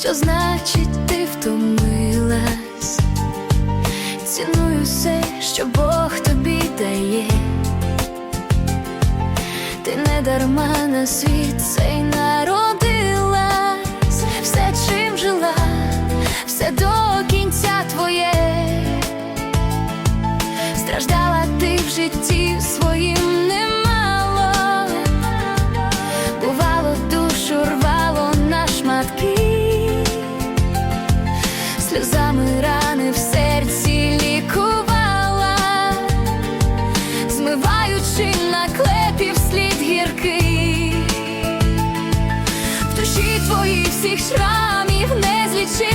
що значить ти втомилась. Ціную все, що Бог тобі дає. Ти не дарма на світ цей народилась, все чим жила, все до кінця твоє. Страждала ти в житті своїм сльозами рани в серці лікувала, змиваючи наклепів вслід гіркий, в душі твої всіх шрамів не злічити,